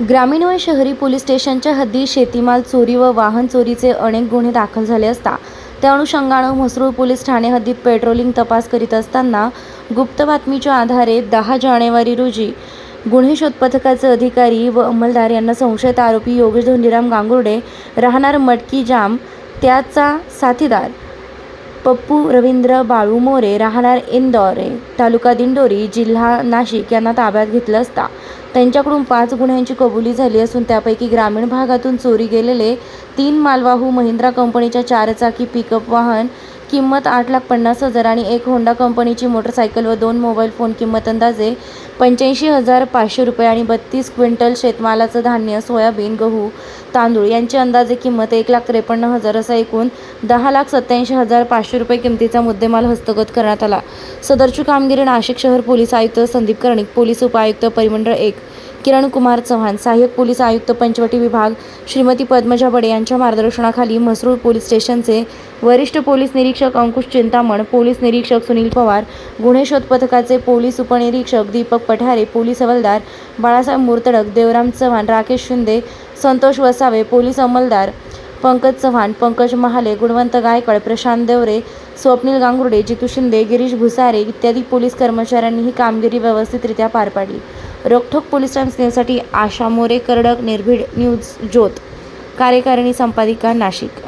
ग्रामीण व शहरी पोलीस स्टेशनच्या हद्दीत शेतीमाल चोरी व वाहन चोरीचे अनेक गुन्हे दाखल झाले असता त्या अनुषंगानं म्हसरूळ पोलीस ठाणे हद्दीत पेट्रोलिंग तपास करीत असताना गुप्त बातमीच्या आधारे दहा जानेवारी रोजी गुन्हे शोध पथकाचे अधिकारी व अंमलदार यांना संशयित आरोपी योगेश धोंडीराम गांगुर्डे राहणार मटकी जाम त्याचा साथीदार पप्पू रवींद्र बाळू मोरे राहणार इंदोरे तालुका दिंडोरी जिल्हा नाशिक यांना ताब्यात घेतलं असता. त्यांच्याकडून पाच गुन्ह्यांची कबुली झाली असून त्यापैकी ग्रामीण भागातून चोरी गेलेले तीन मालवाहू महिंद्रा कंपनीच्या चारचाकी पिकअप वाहन किंमत आठ लाख पन्नास हजार आणि एक होंडा कंपनीची मोटरसायकल व दोन मोबाईल फोन किंमत अंदाजे पंच्याऐंशी हजार पाचशे रुपये आणि बत्तीस क्विंटल शेतमालाचं धान्य सोयाबीन गहू तांदूळ यांची अंदाजे किंमत एक लाख त्रेपन्न हजार असा एकूण दहा लाख सत्याऐंशी हजार पाचशे रुपये किमतीचा मुद्देमाल हस्तगत करण्यात आला. सदरची कामगिरी नाशिक शहर पोलीस आयुक्त संदीप कर्णिक पोलीस उपायुक्त परिमंडळ एक किरण कुमार चव्हाण सहाय्यक पोलीस आयुक्त पंचवटी विभाग श्रीमती पद्मजा बडे यांच्या मार्गदर्शनाखाली म्हसरूळ पोलीस स्टेशनचे वरिष्ठ पोलीस निरीक्षक अंकुश चिंतामण पोलीस निरीक्षक सुनील पवार गुन्हे शोध पथकाचे पोलीस उपनिरीक्षक दीपक पठारे पोलीस हवालदार बाळासाहेब मुर्तडक देवराम चव्हाण राकेश शिंदे संतोष वसावे पोलीस अंमलदार पंकज चव्हाण पंकज महाले गुणवंत गायकवाड प्रशांत देवरे स्वप्नील गांगुर्डे जितू शिंदे गिरीश भुसारे इत्यादी पोलीस कर्मचाऱ्यांनी ही कामगिरी व्यवस्थितरित्या पार पाडली. रोखोक पोलीस टाइम्स न्यूजसाठी आशा मोरे करडक निर्भीड न्यूज ज्योत. कार्यकारिणी संपादिका नाशिक.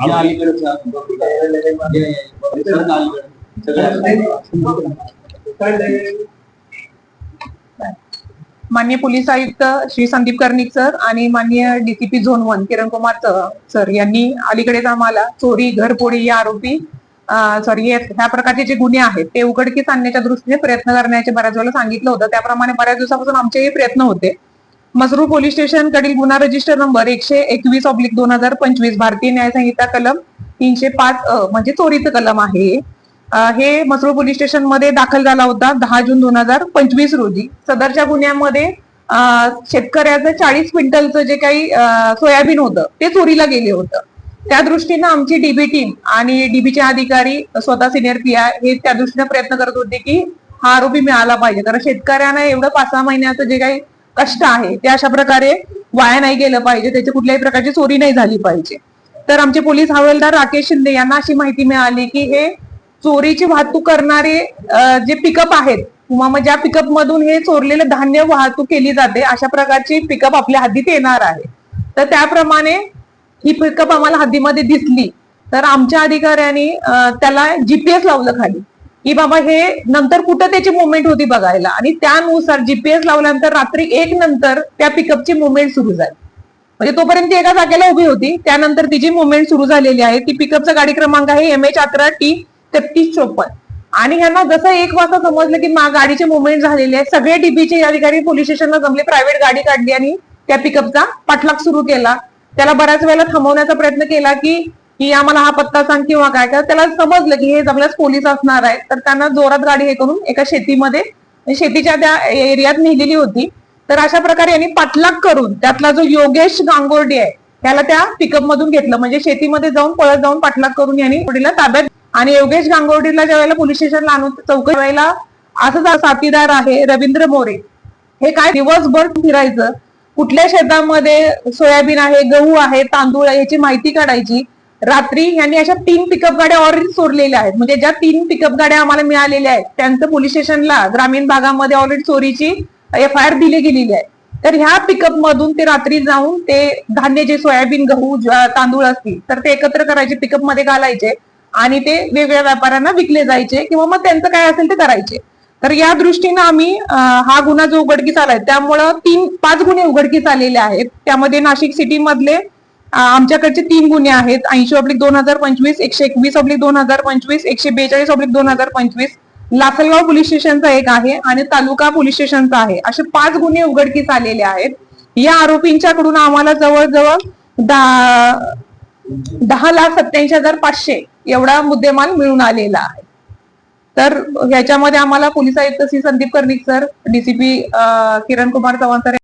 या सगळ्या. माननीय पोलीस आयुक्त श्री संदीप कर्णिक सर आणि माननीय DCP zone one Kiran Kumar sir यांनी अलीकडेच आम्हाला चोरी घरपोडी या आरोपी सॉरी ह्या प्रकारचे जे गुन्हे आहेत ते उघडकीस आणण्याच्या दृष्टीने प्रयत्न करण्याचे बऱ्याच वेळेला सांगितलं होतं त्याप्रमाणे बऱ्याच दिवसापासून आमचेही प्रयत्न होते मसरूळ पोलीस स्टेशन कडील गुन्हा रजिस्टर नंबर एकशे एकवीस ऑब्लिक दोन हजार पंचवीस भारतीय न्याय संहिता कलम तीनशे पाच अ, म्हणजे चोरीचं कलम आहे. हे मसरूळ पोलीस स्टेशनमध्ये दाखल झाला होता दहा जून दोन हजार पंचवीस रोजी. सदरच्या गुन्ह्यामध्ये शेतकऱ्याचं चाळीस क्विंटलचं जे काही सोयाबीन होतं ते चोरीला गेले होतं. त्या दृष्टीनं आमची डीबी टीम आणि डीबीचे अधिकारी स्वतः सिनियर पी आय हे त्या दृष्टीने प्रयत्न करत होते की हा आरोपी मिळाला पाहिजे. कारण शेतकऱ्यांना एवढं पाच सहा महिन्याचं जे काही कष्ट आहे ते अशा प्रकारे वाया नाही गेलं पाहिजे त्याची कुठल्याही प्रकारची चोरी नाही झाली पाहिजे. तर आमचे पोलीस हवालदार राकेश शिंदे यांना अशी माहिती मिळाली की हे चोरीची वाहतूक करणारे जे पिकअप आहेत किंवा मग ज्या पिकअप मधून हे चोरलेले धान्य वाहतूक केली जाते अशा प्रकारची पिकअप आपल्या हद्दीत येणार आहे. तर त्याप्रमाणे ही पिकअप आम्हाला हद्दीमध्ये दिसली. तर आमच्या अधिकाऱ्यांनी त्याला जीपीएस लावलं खाली. की बाबा हे नंतर कुठं त्याची मुवमेंट होती बघायला. आणि त्यानुसार जीपीएस लावल्यानंतर रात्री एक नंतर त्या पिकअपची मुवमेंट सुरू झाली. म्हणजे तोपर्यंत एका जागेला उभी होती. त्यानंतर तिची मुवमेंट सुरू झालेली आहे. ती पिकअपचा गाडी क्रमांक आहे एम एच अकरा टी तेहतीस चोपन्न. आणि ह्यांना जसं एक वाजता समजलं की मा- गाडीचे मुवमेंट झालेले आहे सगळे डीबीचे अधिकारी पोलीस स्टेशनला जमले प्रायव्हेट गाडी काढली आणि त्या पिकअपचा पाठलाग सुरू केला. त्याला बऱ्याच वेळेला थांबवण्याचा प्रयत्न केला की की आम्हाला हा पत्ता सांग किंवा काय काय त्याला समजलं की हे जमल्यास पोलीस असणार आहे तर त्यांना जोरात गाडी हे करून एका शेतीमध्ये म्हणजे शेतीच्या त्या एरियात नेलेली होती. तर अशा प्रकारे यांनी पाठलाग करून त्यातला जो योगेश गांगोर्डे आहे त्याला त्या पिकअप मधून घेतलं. म्हणजे शेतीमध्ये जाऊन पळत जाऊन पाठलाग करून यांनी पुढीला ताब्यात आणि योगेश गांगोर्डीला ज्या वेळेला पोलीस स्टेशनला आणून चौकशी वेळेला साथीदार आहे रवींद्र मोरे. हे काय दिवसभर फिरायचं. कुठल्या शेतामध्ये सोयाबीन आहे गहू आहे तांदूळ आहे याची माहिती काढायची. रात्री यांनी अशा तीन पिकअप गाड्या ऑलरेडी चोरलेल्या आहेत. म्हणजे ज्या तीन पिकअप गाड्या आम्हाला मिळालेल्या आहेत त्यांचं पोलीस स्टेशनला ग्रामीण भागामध्ये ऑलरेडी चोरीची एफ आय आर दिली गेलेली आहे. तर ह्या पिकअप मधून ते रात्री जाऊन ते धान्य जे सोयाबीन गहू तांदूळ असतील तर ते एकत्र करायचे पिकअपमध्ये घालायचे आणि ते वेगवेगळ्या व्यापाऱ्यांना विकले जायचे किंवा मग त्यांचं काय असेल ते करायचे. तर या दृष्टीनं आम्ही हा गुन्हा जो उघडकीस आलाय त्यामुळं तीन पाच गुन्हे उघडकीस आलेले आहेत. त्यामध्ये नाशिक सिटी मधले आमच्याकडचे तीन गुन्हे आहेत. ऐंशी ऑब्लिक दोन हजार पंचवीस एकशे एकवीस ऑब्लिक दोन हजार पंचवीस एकशे बेचाळीस ऑब्लिक दोन हजार पंचवीस. लासलगाव पोलीस स्टेशनचा एक आहे आणि तालुका पोलीस स्टेशनचा आहे. असे पाच गुन्हे उघडकीस आलेले आहेत. या आरोपींच्याकडून आम्हाला जवळजवळ दहा दहा लाख सत्याऐंशी हजार पाचशे एवढा मुद्देमाल मिळून आलेला आहे. तर ह्याच्यामध्ये आम्हाला पोलीस आयुक्त Shri Sandeep Karnik sir DCP Kiran Kumar Chavan sir